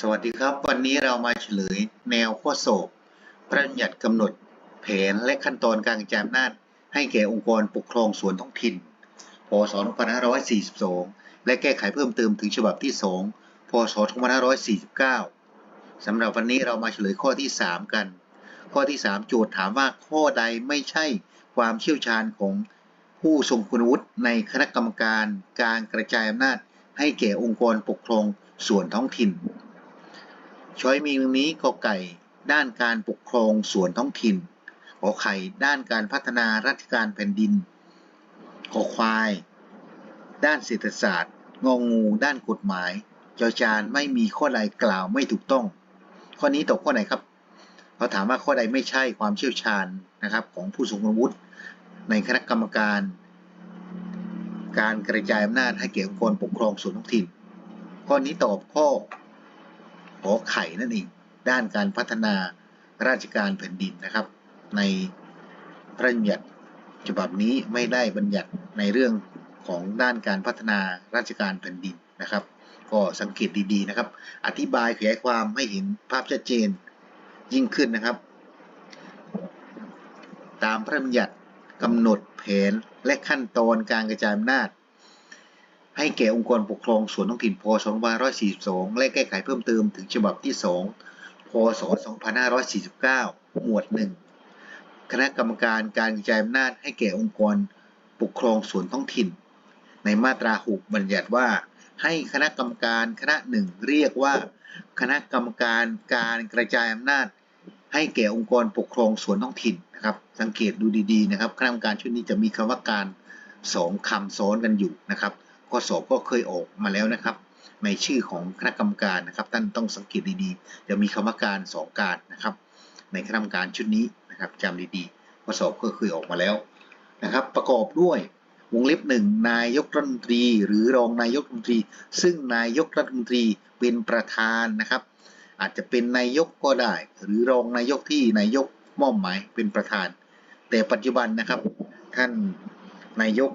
สวัสดีครับ วันนี้เรามาเฉลยแนวข้อสอบพระบัญญัติกำหนดแผนและขั้นตอนการกระจายอำนาจให้แก่องค์กรปกครองส่วนท้องถิ่น พศ 2542 และแก้ไขเพิ่มเติมถึงฉบับที่ 2 พศ 2549 สำหรับวันนี้เรามาเฉลยข้อที่ 3 กัน ข้อที่ 3 โจทย์ถามว่าข้อใดไม่ใช่ความเชี่ยวชาญของผู้ทรงคุณวุฒิในคณะกรรมการการกระจายอำนาจให้แก่องค์กรปกครองส่วนท้องถิ่น ช้อยมีดังนี้กอไก่ ด้านการปกครองส่วนท้องถิ่นขอไข่ ด้านการพัฒนาราชการแผ่นดินขอควาย ด้านเศรษฐศาสตร์ งองู ด้านกฎหมาย เจอจานไม่มีข้อใดกล่าวไม่ถูกต้อง ข้อนี้ตกข้อไหนครับเขาถามว่าข้อใดไม่ใช่ความเชี่ยวชาญนะครับของผู้ทรงคุณวุฒิในคณะกรรมการ การกระจายอำนาจให้แก่องค์กรปกครองส่วนท้องถิ่น ข้อนี้ตอบข้อ ขอไข่นั่นเองด้านการพัฒนาราชการแผ่นดินนะครับ ในพระราชบัญญัติฉบับนี้ไม่ได้บัญญัติในเรื่องของด้านการพัฒนาราชการแผ่นดินนะครับ ก็สังเกตดีๆนะครับ อธิบายขยายความให้เห็นภาพชัดเจนยิ่งขึ้นนะครับ ตามพระราชบัญญัติกำหนดแผนและขั้นตอนการกระจายอำนาจ ให้แก่องค์กรปกครองส่วนท้องถิ่นพศ2542 และแก้ไขเพิ่มเติมถึงฉบับที่ 2 พศ 2549 หมวด 1 คณะกรรมการการกระจายอำนาจให้แก่องค์กรปกครองส่วนท้องถิ่น ในมาตรา 6 บัญญัติว่า ให้คณะกรรมการคณะหนึ่งเรียกว่า คณะกรรมการการกระจายอำนาจ ให้แก่องค์กรปกครองส่วนท้องถิ่นนะครับ สังเกตดูดีๆนะครับ คณะกรรมการชุดนี้จะมีคำว่าการสองคำซ้อนกันอยู่นะครับ ข้อสอบก็เคยออกมาแล้วนะครับ ในชื่อของคณะกรรมการนะครับ ท่านต้องสังเกตดีๆจะมีคำว่าการสองการนะครับ ในคณะกรรมการชุดนี้นะครับจำดีๆข้อสอบก็เคยออกมาแล้วนะครับ ประกอบด้วยวงเล็บหนึ่งนายกรัฐมนตรี หรือรองนายกรัฐมนตรี ซึ่งนายกรัฐมนตรีเป็นประธานนะครับ อาจจะเป็นนายกก็ได้ หรือรองนายกที่นายกมอบหมายเป็นประธาน แต่ปัจจุบันนะครับ ท่านนายก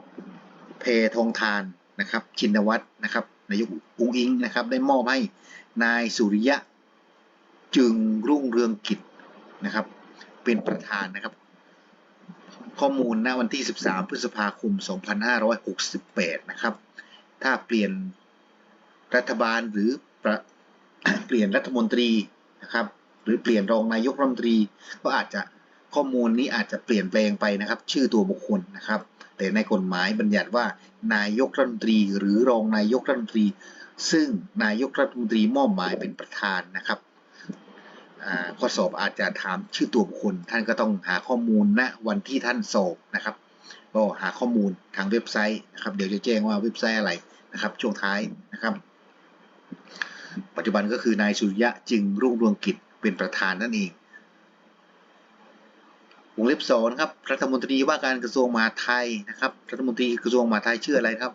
เพทองทาน นะครับชินวัตรนะครับนายกอุ้งอิงนะครับได้มอบให้นายสุริยะจึงรุ่งเรืองกิจนะครับ เป็นประธานนะครับ ข้อมูลณวันที่ 13 พฤษภาคม 2568 นะครับ ถ้าเปลี่ยนรัฐบาลหรือเปลี่ยนรัฐมนตรีนะครับ หรือเปลี่ยนรองนายกรัฐมนตรีก็อาจจะ ข้อมูลนี้อาจจะเปลี่ยนแปลงไปนะครับ ชื่อตัวบุคคลนะครับ แต่ในกฎหมายบัญญัติว่านายกรัฐมนตรีหรือรองนายกรัฐมนตรี ซึ่งนายกรัฐมนตรีมอบหมายเป็นประธานนะครับข้อสอบอาจจะถามชื่อตัวบุคคล ท่านก็ต้องหาข้อมูลณวันที่ท่านสอบนะครับ ก็หาข้อมูลทางเว็บไซต์นะครับ เดี๋ยวจะแจ้งว่าเว็บไซต์อะไรนะครับ ช่วงท้ายนะครับ ปัจจุบันก็คือนายสุริยะจึงรุ่งเรืองกิจเป็นประธานนั่นเอง วงเล็บสองครับรัฐมนตรีว่าการกระทรวงมหาดไทยนะครับ รัฐมนตรีกระทรวงมหาดไทยชื่ออะไรครับ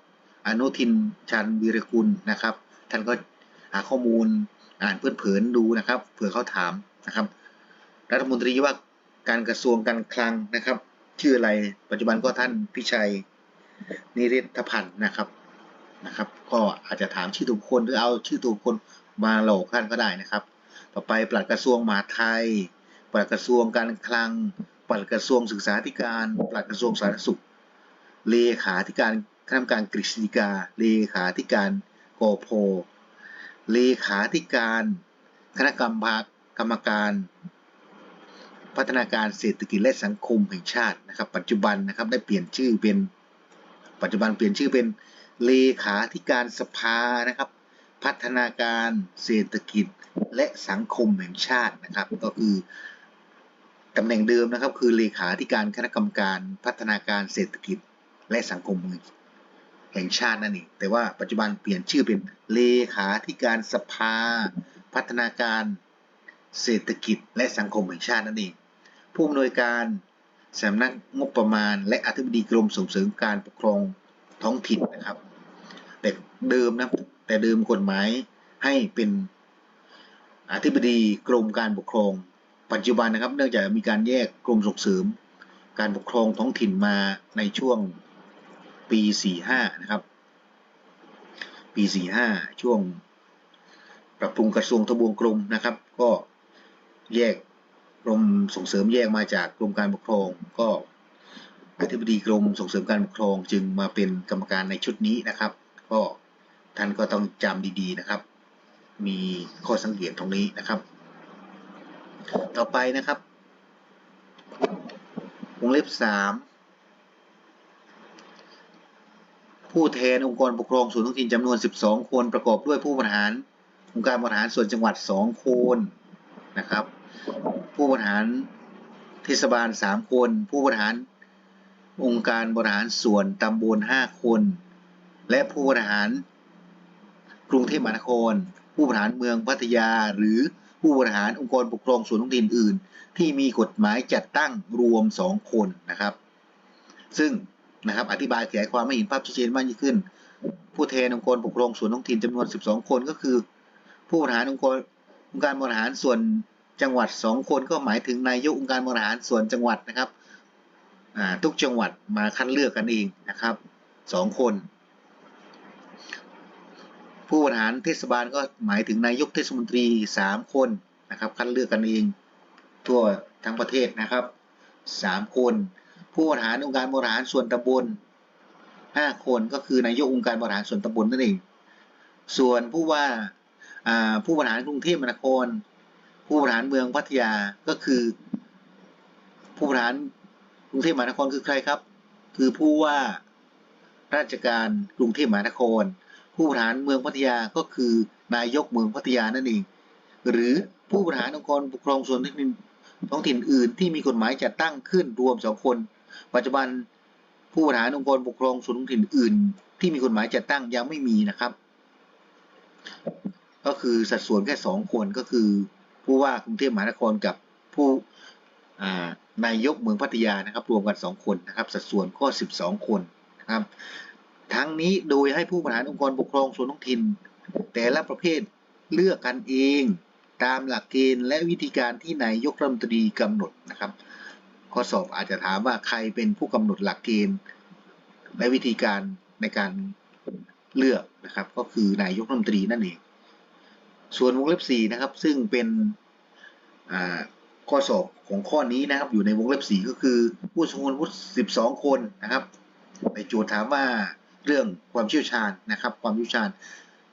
อนุทินชาญวีรกุลนะครับ ท่านก็หาข้อมูลอ่านเพื่อนเผินดูนะครับเผื่อเขาถามนะครับ รัฐมนตรีว่าการกระทรวงการคลังนะครับ ชื่ออะไรปัจจุบันก็ท่านพิชัยนิริธพันธ์นะครับนะครับ ก็อาจจะถามชื่อตัวบุคคลหรือเอาชื่อตัวบุคคลมาหลอกท่านก็ได้นะครับ ต่อไปปลัดกระทรวงมหาดไทยปลัดกระทรวงการคลัง ลัดกระทรวงศึกษาธิการปลัดกระทรวงสาธารณสุข เลขาธิการคณะกรรมการกฤษฎีกา เลขาธิการกพเลขาธิการคณะกรรมการกรรมการ พัฒนาการเศรษฐกิจและสังคมแห่งชาตินะครับ ปัจจุบันนะครับได้เปลี่ยนชื่อเป็นปัจจุบันเปลี่ยนชื่อเป็นเลขาธิการสภานะครับ พัฒนาการเศรษฐกิจและสังคมแห่งชาตินะครับ ก็คือ ตำแหน่งเดิมนะครับ คือเลขาธิการคณะกรรมการพัฒนาการเศรษฐกิจและสังคมแห่งชาตินั่นเองแต่ว่าปัจจุบันเปลี่ยนชื่อเป็นเลขาธิการสภา พัฒนาการเศรษฐกิจและสังคมแห่งชาตินั่นเองผู้อำนวยการสำนักงบประมาณ และอธิบดีกรมส่งเสริมการปกครองท้องถิ่นนะครับ แต่เดิมนะแต่เดิมกฎหมายให้เป็นอธิบดีกรมการปกครอง ปัจจุบันนะครับ เนื่องจากมีการแยกกรมส่งเสริม การปกครองท้องถิ่นมาในช่วงปี 45 นะครับ ปี 45 ช่วงปรับปรุงกระทรวงทบวงกรมนะครับ ก็แยกกรมส่งเสริมแยกมาจากกรมการปกครอง ก็อธิบดีกรมส่งเสริมการปกครองจึงมาเป็นกรรมการในชุดนี้นะครับ ก็ท่านก็ต้องจำดีๆนะครับ มีข้อสังเกตตรงนี้นะครับ ต่อไปนะครับ วงเล็บสามผู้แทนองค์กรปกครองส่วนท้องถิ่นจำนวน 12 คนประกอบด้วยผู้บริหารองค์การบริหารส่วนจังหวัด 2 คนนะครับ ผู้บริหารเทศบาล 3 คน ผู้บริหารองค์การบริหารส่วนตำบล 5 คน และผู้บริหารกรุงเทพมหานคร ผู้บริหารเมืองพัทยาหรือ ผู้บริหารองค์กรปกครองส่วนท้องถิ่นอื่น ที่มีกฎหมายจัดตั้งรวม 2 คนนะครับ ซึ่งนะครับอธิบายขยายความไม่เห็นภาพชัดเจนมากยิ่งขึ้น ผู้แทนองค์กรปกครองส่วนท้องถิ่นจำนวน 12 คนก็คือ ผู้บริหารองค์กรองค์การบริหารส่วนจังหวัด 2 คนก็หมายถึงนายกองค์การบริหารส่วนจังหวัดนะครับทุกจังหวัดมาคัดเลือกกันเองนะครับ 2 คน ผู้บริหารเทศบาลก็หมายถึงนายกเทศมนตรี 3 คนนะครับ คัดเลือกกันเองทั่วทั้งประเทศนะครับ 3 คน ผู้บริหารองค์การบริหารส่วนตำบล 5 คนก็คือนายกองค์การบริหารส่วนตำบลนั่นเอง ส่วนผู้ว่าอ่าผู้บริหารกรุงเทพมหานคร ผู้บริหารเมืองพัทยาก็คือ ผู้บริหารกรุงเทพมหานครคือใครครับ คือผู้ว่าราชการกรุงเทพมหานคร ผู้บริหารเมืองพัทยาก็คือนายกเมืองพัทยานั่นเอง หรือผู้บริหารองค์กรปกครองส่วนท้องถิ่นอื่นที่มีกฎหมายจัดตั้งขึ้นรวมสองคน ปัจจุบันผู้บริหารองค์กรปกครองส่วนท้องถิ่นอื่น ที่มีกฎหมายจัดตั้งยังไม่มีนะครับ ก็คือสัดส่วนแค่สองคนก็คือ ผู้ว่ากรุงเทพมหานครกับผู้นายกเมืองพัทยานะครับ รวมกันสองคนนะครับ สัดส่วนก็สิบสองคนนะครับ ทั้งนี้โดยให้ผู้บริหารองค์กรปกครองส่วนท้องถิ่น แต่ละประเภทเลือกกันเอง ตามหลักเกณฑ์และวิธีการที่นายกรัฐมนตรีกำหนดนะครับ ข้อสอบอาจจะถามว่าใครเป็นผู้กำหนดหลักเกณฑ์ และวิธีการในการเลือกนะครับ ก็คือนายกรัฐมนตรีนั่นเอง ส่วนวงเล็บ4นะครับ ซึ่งเป็นข้อสอบของข้อนี้นะครับ อยู่ในวงเล็บ4ก็คือผู้ทรงคุณวุฒิ12 คนนะครับในโจทย์ถามว่า เรื่องความเชี่ยวชาญนะครับ ความเชี่ยวชาญ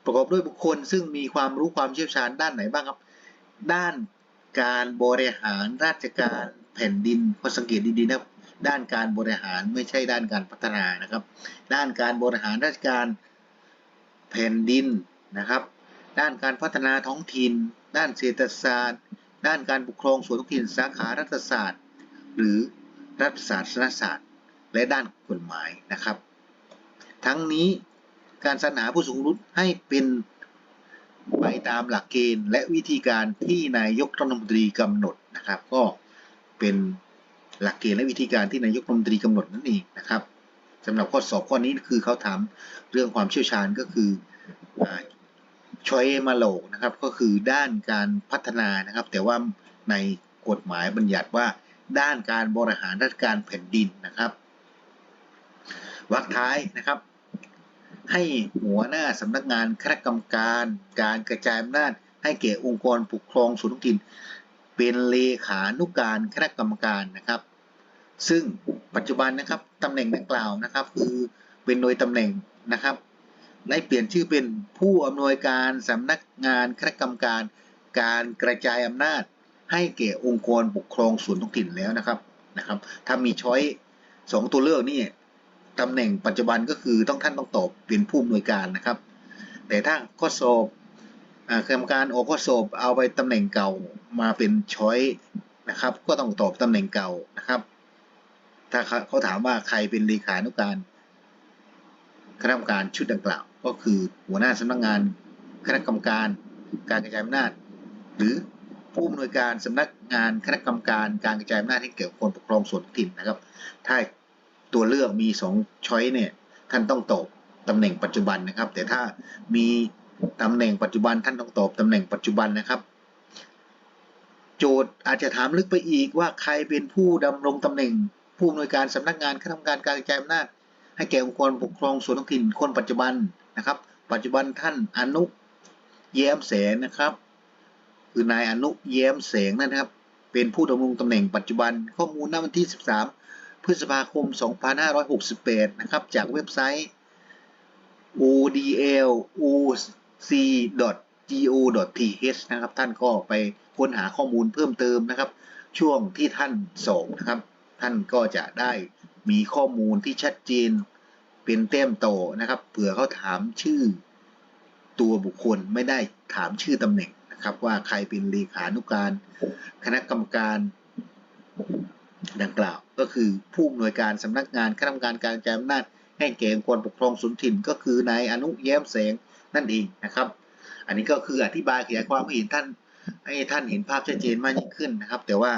ประกอบด้วยบุคคลซึ่งมีความรู้ความเชี่ยวชาญด้านไหนบ้างครับ ด้านการบริหารราชการแผ่นดินข้อสังเกตดีๆนะครับด้านการบริหารไม่ใช่ด้านการพัฒนานะครับ ด้านการบริหารราชการแผ่นดินนะครับ ด้านการพัฒนาท้องถิ่น ด้านเศรษฐศาสตร์ ด้านการปกครองส่วนท้องถิ่นสาขารัฐศาสตร์ หรือรัฐศาสตร์ศาสตร์ และด้านกฎหมายนะครับ ทั้งนี้การสรรหาผู้สูงอายุให้เป็นไปตามหลักเกณฑ์ และวิธีการที่นายกรัฐมนตรีกำหนดนะครับ ก็เป็นหลักเกณฑ์และวิธีการที่นายกรัฐมนตรีกำหนดนั่นเองนะครับสำหรับข้อสอบข้อนี้คือเขาถามเรื่องความเชี่ยวชาญก็คือชอยมาโลกนะครับก็คือด้านการพัฒนานะครับ แต่ว่าในกฎหมายบัญญัติว่าด้านการบริหารราชการแผ่นดินนะครับวรรคท้ายนะครับ ให้หัวหน้าสำนักงานคณะกรรมการ การกระจายอำนาจให้แก่องค์กรปกครองส่วนท้องถิ่น เป็นเลขานุการคณะกรรมการนะครับ ซึ่งปัจจุบันนะครับตำแหน่งดังกล่าวนะครับ คือเป็นโดยตำแหน่งนะครับได้เปลี่ยนชื่อเป็นผู้อำนวยการสำนักงานคณะกรรมการ การกระจายอำนาจ ให้แก่องค์กรปกครองส่วนท้องถิ่นแล้วนะครับนะครับ ถ้ามีช้อยสองตัวเลือกนี่ ตำแหน่งปัจจุบันก็คือต้องท่านต้องตอบเป็นผู้อำนวยการนะครับ แต่ถ้าข้อสอบกรรมการออกข้อสอบเอาไปตำแหน่งเก่ามาเป็นช้อยนะครับ ก็ต้องตอบตำแหน่งเก่านะครับ ถ้าเขาถามว่าใครเป็นเลขานุการคณะกรรมการชุดดังกล่าว ก็คือหัวหน้าสำนักงานคณะกรรมการการกระจายอำนาจ หรือผู้อำนวยการสำนักงานคณะกรรมการการกระจายอำนาจให้แก่คนปกครองส่วนท้องถิ่นนะครับ ถ้า ตัวเลือกมี2ช้อยเนี่ยท่านต้องตอบตำแหน่งปัจจุบันนะครับ แต่ถ้ามีตำแหน่งปัจจุบันท่านต้องตอบตำแหน่งปัจจุบันนะครับ โจทย์อาจจะถามลึกไปอีกว่าใครเป็นผู้ดำรงตำแหน่ง ผู้อำนวยการสำนักงานคณะกรรมการการกระจายอำนาจให้แก่องค์กรปกครองส่วนท้องถิ่นคนปัจจุบันนะครับ ปัจจุบันท่านอนุแย้มแสงนะครับคือนายอนุแย้มแสงนะครับ เป็นผู้ดำรงตำแหน่งปัจจุบันข้อมูลณวันที่ 13 พฤษภาคม 2568 นะครับ จากเว็บไซต์ odluc.go.th นะครับ ท่านก็ไปค้นหาข้อมูลเพิ่มเติมนะครับ ช่วงที่ท่านส่งนะครับ ท่านก็จะได้มีข้อมูลที่ชัดเจนเป็นเต็มโตนะครับเผื่อเขาถามชื่อตัวบุคคลไม่ได้ถามชื่อตำแหน่งนะครับ ว่าใครเป็นเลขานุการ คณะกรรมการ ดังกล่าว ก็คือผู้อำนวยการสำนักงานคณะกรรมการการกระจายอำนาจให้แก่องค์กรปกครองส่วนถิ่น ก็คือนายอนุแย้มแสงนั่นเองนะครับ อันนี้ก็คืออธิบายขยายความให้เห็นท่านให้ท่านเห็นภาพชัดเจนมากยิ่งขึ้นนะครับ แต่ว่า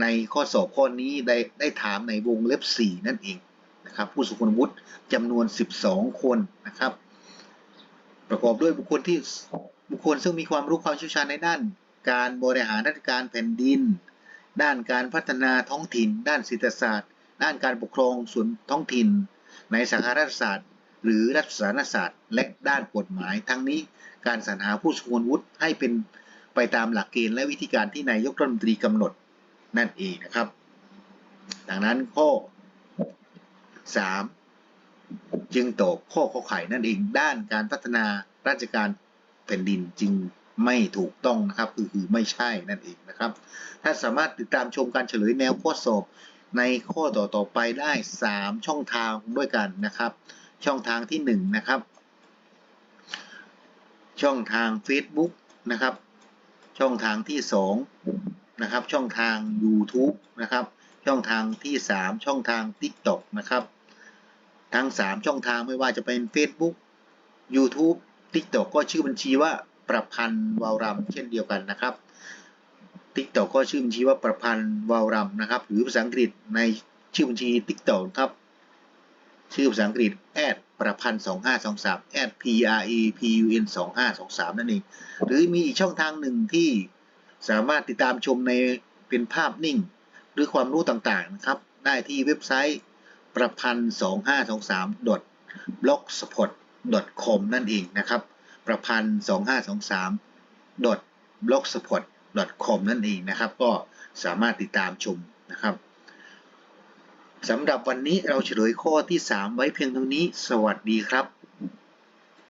ในข้อสอบข้อนี้ได้ได้ถามในวงเล็บ 4 นั่นเองนะครับ ผู้สุขวุฒิจำนวน 12 คนนะครับ ประกอบด้วยบุคคลที่บุคคลซึ่งมีความรู้ความเชี่ยวชาญในด้าน การบริหารราชการแผ่นดิน ด้านการพัฒนาท้องถิ่น ด้านเศรษฐศาสตร์ ด้านการปกครองส่วนท้องถิ่น ในสาขารัฐศาสตร์ หรือรัฐศาสนศาสตร์ และด้านกฎหมาย ทั้งนี้การสรรหาผู้สุขวุฒิให้เป็นไปตามหลักเกณฑ์และวิธีการที่นายกรัฐมนตรีกำหนดนั่นเองนะครับ ดังนั้นข้อ 3 จึงตอบข้อข้อไข่นั่นเองด้านการพัฒนาราชการแผ่นดินจึง ไม่ถูกต้องนะครับคือคือไม่ใช่นั่นเองนะครับท่านสามารถติดตามชมการเฉลยแนวข้อสอบในข้อต่อต่อๆไปได้ 3 ช่องทางด้วยกันนะครับ ช่องทางที่1นะครับ ช่องทาง Facebook นะครับ ช่องทางที่2นะครับ ช่องทาง YouTube นะครับ ช่องทางที่ 3 ช่องทาง TikTok นะครับ ทั้ง 3 ช่องทางไม่ว่าจะเป็น Facebook YouTube TikTok ก็ชื่อบัญชีว่า ประพันธ์วาวรำเช่นเดียวกันนะครับ TikTok ก็ชื่อบัญชีว่าประพันธ์วาวรำนะครับ หรือภาษาอังกฤษในชื่อบัญชี TikTok ครับ ชื่อภาษาอังกฤษประพันธ์2523 p r a p u n 2523นั่นเอง หรือมีอีกช่องทางหนึ่งที่สามารถติดตามชมในเป็นภาพนิ่ง หรือความรู้ต่างๆนะครับ ได้ที่เว็บไซต์ประพันธ์2523 blogspot com นั่นเองนะครับ ประพันธ์ 2523 blogspot com นั่นเองนะครับ ก็สามารถติดตามชมนะครับสำหรับวันนี้เราเฉลยข้อที่ 3 ไว้เพียงเท่านี้ สวัสดีครับ